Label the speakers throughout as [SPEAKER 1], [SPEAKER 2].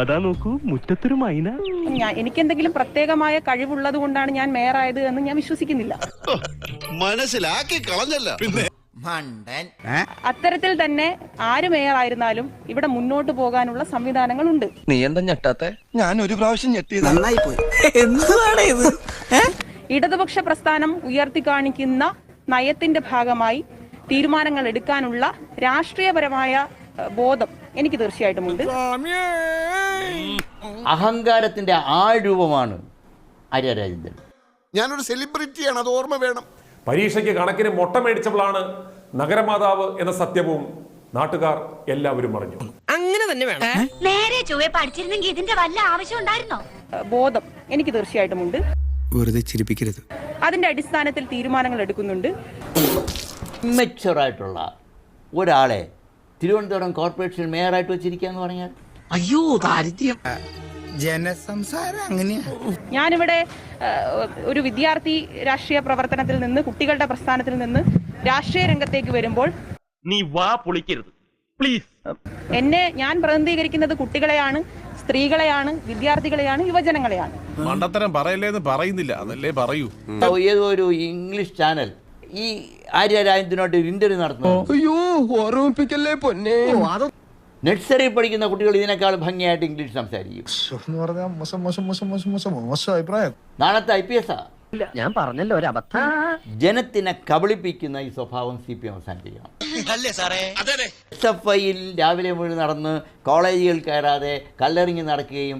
[SPEAKER 1] അതാ നോക്കൂ മുറ്റത്തൊരു മൈന.
[SPEAKER 2] ഞാൻ എനിക്കെന്തെങ്കിലും പ്രത്യേകമായ കഴിവുള്ളത് കൊണ്ടാണ് ഞാൻ മേയറായത് എന്ന് ഞാൻ വിശ്വസിക്കുന്നില്ല.
[SPEAKER 3] മനസ്സിലാക്കി കളഞ്ഞല്ല. പിന്നെ?
[SPEAKER 2] അത്തരത്തിൽ തന്നെ ആര് മേയറായിരുന്നാലും ഇവിടെ മുന്നോട്ട് പോകാനുള്ള സംവിധാനങ്ങളുണ്ട്.
[SPEAKER 4] നീ എന്താ ഞെട്ടാത്തെ?
[SPEAKER 5] ഞാൻ ഒരു പ്രാവശ്യം ഞെട്ടിയത്.
[SPEAKER 6] നന്നായി പോയി എന്താണ് ഇത്
[SPEAKER 2] ഇടതുപക്ഷ പ്രസ്ഥാനം ഉയർത്തി കാണിക്കുന്ന നയത്തിന്റെ ഭാഗമായി തീരുമാനങ്ങൾ എടുക്കാനുള്ള രാഷ്ട്രീയപരമായ ബോധം എനിക്ക് തീർച്ചയായിട്ടും
[SPEAKER 7] അഹങ്കാരത്തിന്റെ ആൾരൂപമാണ് ആര്യ രാജേന്ദ്രൻ
[SPEAKER 3] ഞാനൊരു സെലിബ്രിറ്റിയാണ് അത് ഓർമ്മ വേണം.
[SPEAKER 8] പരീക്ഷയ്ക്ക് കണക്കിന് മുട്ട മേടിച്ചപ്പോഴാണ് നഗരമാതാവ് എന്ന സത്യവും നാട്ടുകാർ എല്ലാവരും പറഞ്ഞു
[SPEAKER 6] അങ്ങനെ തന്നെ വേണം.
[SPEAKER 9] നേരെ ചൊവ്വെ പഠിച്ചിരുന്നെങ്കിൽ ഇതിന്റെ വല്ല ആവശ്യം ഉണ്ടായിരുന്നോ?
[SPEAKER 2] ബോധം എനിക്ക് തീർച്ചയായിട്ടും ഉണ്ട്.
[SPEAKER 5] വെറുതെ ചിരിപ്പിക്കരുത്.
[SPEAKER 2] അതിന്റെ അടിസ്ഥാനത്തിൽ തീരുമാനങ്ങൾ എടുക്കുന്നുണ്ട്.
[SPEAKER 7] മെച്ചുറായിട്ടുള്ള ഒരാളെ തിരുവനന്തപുരം കോർപ്പറേഷൻ മേയറായിട്ട് വെച്ചിരിക്കുക എന്ന് പറഞ്ഞാൽ
[SPEAKER 6] അയ്യോ ദാരിദ്ര്യം.
[SPEAKER 5] ജനസംസാരം അങ്ങനെയാ
[SPEAKER 2] ഞാനിവിടെ ഒരു വിദ്യാർത്ഥി രാഷ്ട്രീയ പ്രവർത്തനത്തിൽ നിന്ന് കുട്ടികളുടെ പ്രസ്ഥാനത്തിൽ നിന്ന് രാഷ്ട്രീയ രംഗത്തേക്ക് വരുമ്പോൾ
[SPEAKER 1] നീ വാ പൊളിക്കരുത്. പ്ലീസ്
[SPEAKER 2] എന്നെ ഞാൻ പ്രതിനിധീകരിക്കുന്നത് കുട്ടികളെയാണ് സ്ത്രീകളെയാണ് വിദ്യാർത്ഥികളെയാണ് യുവജനങ്ങളെയാണ്.
[SPEAKER 3] മണ്ടത്തരം പറയല്ലേന്ന് പറയുന്നില്ല. അതല്ലേ പറയൂ.
[SPEAKER 7] ഏതോ ഒരു ഇംഗ്ലീഷ് ചാനൽ ഈ ആര്യ രാജ്യത്തിനോട്ട് ഒരു ഇന്റർവ്യൂ നടത്തുന്നു
[SPEAKER 5] അയ്യോ ഓർമ്മിപ്പിക്കല്ലേ പൊന്നെ?
[SPEAKER 7] നഴ്സറി പഠിക്കുന്ന കുട്ടികൾ ഇതിനേക്കാൾ ഭംഗിയായിട്ട് ഇംഗ്ലീഷ് സംസാരിക്കും. നാളത്തെ ഐ പി എസ് ആ?
[SPEAKER 6] ഞാൻ പറഞ്ഞല്ലോ ഒരു അബദ്ധം.
[SPEAKER 7] ജനത്തിനെ കബളിപ്പിക്കുന്ന ഈ സ്വഭാവം സി പി എം അവസാനിപ്പിക്കണം.
[SPEAKER 3] അല്ലേ സാറേ? അതെ
[SPEAKER 7] എസ് എഫ് ഐയിൽ രാവിലെ മുഴുവൻ നടന്ന് കോളേജുകൾ കയറാതെ കല്ലെറിഞ്ഞ് നടക്കുകയും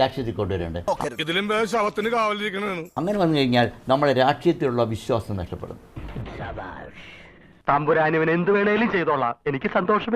[SPEAKER 7] രാഷ്ട്രീയത്തിൽ കൊണ്ടുവരേണ്ടത്
[SPEAKER 3] ഇതിലും
[SPEAKER 7] അങ്ങനെ വന്നു കഴിഞ്ഞാൽ നമ്മുടെ രാഷ്ട്രീയത്തിലുള്ള വിശ്വാസം നഷ്ടപ്പെടും.
[SPEAKER 1] തമ്പുരാനുവിന് എന്ത് വേണേലും ചെയ്തോളാം. എനിക്ക് സന്തോഷമേ